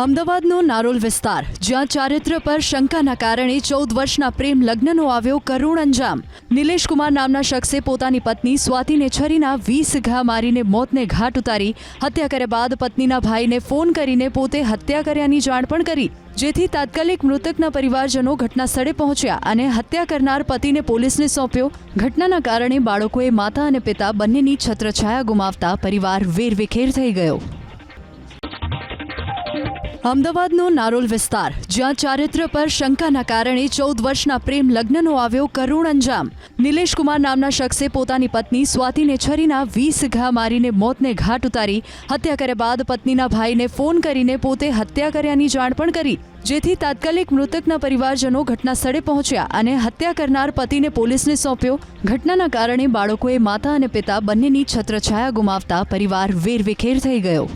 અમદાવાદનો નારોલ વિસ્તાર, જ્યાં ચારિત્ર પર શંકાના કારણે ચૌદ વર્ષના પ્રેમ લગ્નનો આવ્યો કરુણ અંજામ. નિલેશ કુમાર નામના શખ્સે પોતાની પત્ની સ્વાતિને છરીના વીસ ઘા મારીને મોતને ઘાટ ઉતારી, હત્યા કર્યા બાદ પત્નીના ભાઈને ફોન કરીને પોતે હત્યા કર્યાની જાણ પણ કરી. જેથી તાત્કાલિક મૃતકના પરિવારજનો ઘટના સ્થળે પહોંચ્યા અને હત્યા કરનાર પતિને પોલીસને સોંપ્યો. ઘટનાના કારણે બાળકોએ માતા અને પિતા બંનેની છત્રછાયા ગુમાવતા પરિવાર વેરવિખેર થઈ ગયો. અમદાવાદનો નારોલ વિસ્તાર, જ્યાં ચારિત્ર પર શંકાના કારણે ચૌદ વર્ષના પ્રેમ લગ્નનો આવ્યો કરુણ અંજામ. નિલેશ કુમાર નામના શખ્સે પોતાની પત્ની સ્વાતિને છરીના વીસ ઘા મારીને મોતને ઘાટ ઉતારી, હત્યા કર્યા બાદ પત્નીના ભાઈને ફોન કરીને પોતે હત્યા કર્યાની જાણ પણ કરી. જેથી તાત્કાલિક મૃતકના પરિવારજનો ઘટના સ્થળે પહોંચ્યા અને હત્યા કરનાર પતિને પોલીસને સોંપ્યો. ઘટનાના કારણે બાળકોએ માતા અને પિતા બંનેની છત્રછાયા ગુમાવતા પરિવાર વેરવિખેર થઈ ગયો.